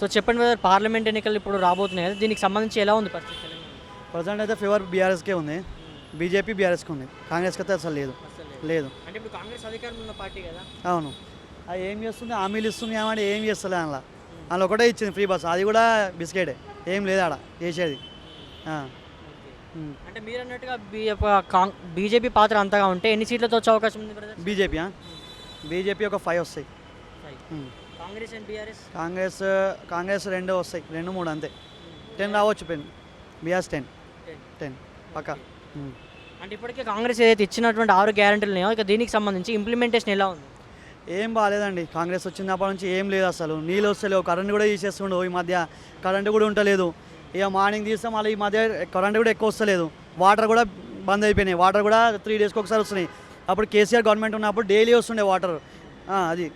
So చెప్పండి brother parliament ఎన్నికలు ఇప్పుడు రాబోతున్నాయి కదా దీనికి సంబంధించి ఎలా ఉంది పరిస్థితి? ప్రజెంట్ అయితే ఫేవర్ బీఆర్ఎస్కే ఉంది. బీజేపీ బీఆర్ఎస్కి ఉంది. కాంగ్రెస్కి అయితే అసలు లేదు. లేదు. అంటే ఇప్పుడు కాంగ్రెస్ అధికారంలో ఉన్న పార్టీ కదా? అవును. అది ఏం చేస్తుంది? హామీలు ఇస్తుంది ఏమంటే ఏం చేస్తలే అందులో. అందులో ఒకటే ఇచ్చింది ఫ్రీ బస్. అది కూడా బిస్కెటే. ఏం లేదు ఆడ చేసేది. ఉమ్. అంటే మీరు అన్నట్టుగా బీజేపీ పాత్ర అంతగా ఉంటే ఎన్ని సీట్లతో వచ్చే అవకాశం ఉంది బీజేపీ? బీజేపీ ఒక ఫైవ్ వస్తాయి. Congress and BRS? Congress Congress రెండు వస్తాయి. రెండు మూడు అంతే. టెన్ రావచ్చు పెన్. BRS ten. టెన్. పక్క. అంటే ఇప్పటికే కాంగ్రెస్ ఏదైతే ఇచ్చినటువంటి ఆరు గ్యారెంటీలు ఉన్నాయో ఇక దీనికి సంబంధించి ఇంప్లిమెంటేషన్ ఎలా ఉంది? ఏం బాగాలేదండి కాంగ్రెస్ వచ్చినప్పటి నుంచి ఏం లేదు అసలు. నీళ్ళు వస్తలేవు. కరెంట్ కూడా తీసేస్తుండు ఈ మధ్య. కరెంట్ కూడా ఉంటలేదు ఇక మార్నింగ్ తీస్తే మళ్ళీ ఈ మధ్య కరెంట్ కూడా ఎక్కువ వస్తలేదు. వాటర్ కూడా బంద్ అయిపోయినాయి. వాటర్ కూడా త్రీ డేస్కి ఒకసారి వస్తున్నాయి. అప్పుడు కేసీఆర్ గవర్నమెంట్ ఉన్నప్పుడు డైలీ వస్తుండే వాటర్. అది.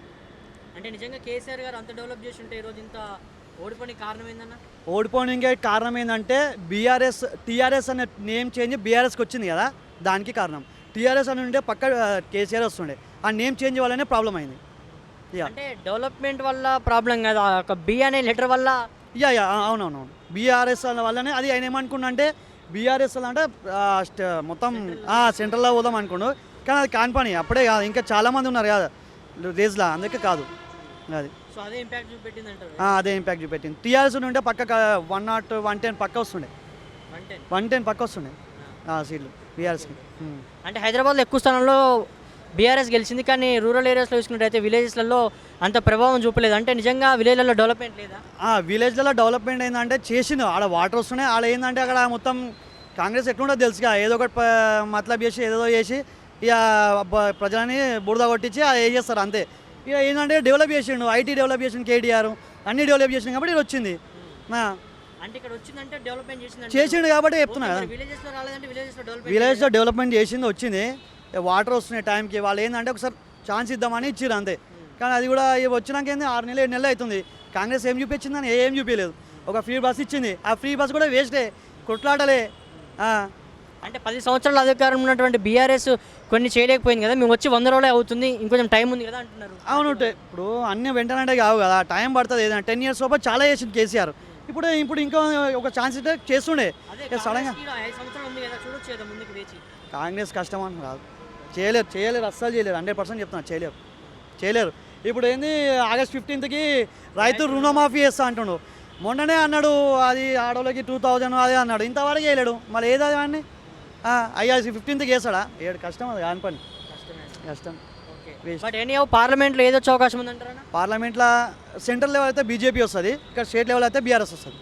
అంటే నిజంగా కేసీఆర్ గారు అంత డెవలప్ చేసి ఉంటే ఈరోజు ఇంత ఓడిపోయిన కారణం ఏందన్న ఓడిపోవడానికి కారణం ఏంటంటే బీఆర్ఎస్ టీఆర్ఎస్ అనే నేమ్ చేంజ్ బీఆర్ఎస్కి వచ్చింది కదా దానికి కారణం. టీఆర్ఎస్ అని ఉంటే పక్క కేసీఆర్ వస్తుండే. ఆ నేమ్ చేంజ్ వల్లనే ప్రాబ్లం అయింది. అంటే డెవలప్మెంట్ వల్ల ప్రాబ్లం కాదు ఒక బి అనే లెటర్ వల్ల? యా యా ఆ, అవునవును బీఆర్ఎస్ వల్లనే అది ఆయన ఏమనుకున్నా అంటే బీఆర్ఎస్ అంటే మొత్తం సెంట్రల్లో పోదాం అనుకుండు కానీ అది కాని పని అప్పుడే కాదు. ఇంకా చాలామంది ఉన్నారు కదా రేజ్లా అందుకే కాదు. అది. సో అదే ఇంపాక్ట్ చూపెట్టింది అంటారు అదే ఇంపాక్ట్ చూపెట్టింది. టీఆర్ఎస్ ఉంటే పక్క వన్ నాట్ వన్ టెన్ పక్క వస్తుండే. వన్ టెన్ పక్క వస్తుండే. సీట్లు బీఆర్ఎస్కి అంటే హైదరాబాద్లో ఎక్కువ స్థానంలో బీఆర్ఎస్ గెలిచింది కానీ రూరల్ ఏరియాస్లో చూసుకున్నట్టయితే విలేజెస్లలో అంత ప్రభావం చూపలేదు. అంటే నిజంగా విలేజ్లలో డెవలప్మెంట్ లేదా? విలేజ్లలో డెవలప్మెంట్ ఏంటంటే చేసింది ఆడ వాటర్ వస్తున్నాయి. ఆడ ఏంటంటే అక్కడ మొత్తం కాంగ్రెస్ ఎట్లుంటుందో తెలుసుగా ఏదో ఒకటి మతలబ్ చేసి ఏదో చేసి ఇక ప్రజలని బురద కొట్టించి అది ఏ చేస్తారు అంతే. ఇక ఏంటంటే డెవలప్ చేసిండు ఐటీ డెవలప్ చేసిండు కేటీఆర్ అన్ని డెవలప్ చేసిండు కాబట్టి ఇది వచ్చింది. ఆ, అంటే ఇక్కడ వచ్చిందంటే డెవలప్మెంట్ చేసింది చేసిండు కాబట్టి చెప్తున్నా కదా. విలేజెస్లో రాలేదంటే విలేజెస్లో డెవలప్మెంట్ డెవలప్మెంట్ చేసింది వచ్చింది. వాటర్ వస్తున్నాయి టైంకి వాళ్ళు ఏంటంటే ఒకసారి ఛాన్స్ ఇద్దామని ఇచ్చిర్రు అంతే. కానీ అది కూడా ఇవి వచ్చినాక ఏంది ఆరు నెలలు ఏడు నెలలు అవుతుంది. కాంగ్రెస్ ఏం చూపించిందని ఏం చూపించలేదు. ఒక ఫ్రీ బస్ ఇచ్చింది. ఆ ఫ్రీ బస్ కూడా వేస్టే కొట్లాడలే ఆ, అంటే పది సంవత్సరాల అధికారం ఉన్నటువంటి బీఆర్ఎస్ కొన్ని చేయలేకపోయింది కదా మేము వచ్చి వంద రోజులే అవుతుంది ఇంకొంచెం టైం ఉంది కదా అంటున్నారు. అవును ఇప్పుడు అన్ని వెంటనే కావు కదా టైం పడుతుంది ఏదైనా. టెన్ ఇయర్స్ లోపల చాలా చేసింది కేసీఆర్. ఇప్పుడు ఇప్పుడు ఇంకో ఒక ఛాన్స్ ఇస్తే చేస్తుండే. సడన్గా కాంగ్రెస్ కష్టం అని కాదు. చేయలేరు చేయలేరు అస్సలు చేయలేరు. హండ్రెడ్ పర్సెంట్ చెప్తున్నా చేయలేరు. చేయలేరు. ఇప్పుడు ఏంది ఆగస్ట్ ఫిఫ్టీన్త్కి రైతు రుణమాఫీ చేస్తా అంటుండు. మొన్ననే అన్నాడు అది ఆడోళ్ళకి టూ థౌజండ్ అది అన్నాడు. ఇంతవరకు చేయలేడు. మళ్ళీ ఏది అది వాడిని అయ్యా ఫిఫ్టీన్త్కి వేస్తాడా? ఏడు కష్టం అది కాని పని. కష్టం. బట్ ఎనీ పార్లమెంట్లో ఏదో వచ్చే అవకాశం ఉందంటారా పార్లమెంట్లో సెంట్రల్ లెవెల్ అయితే బీజేపీ వస్తుంది ఇక్కడ స్టేట్ లెవెల్ అయితే బీఆర్ఎస్ వస్తుంది.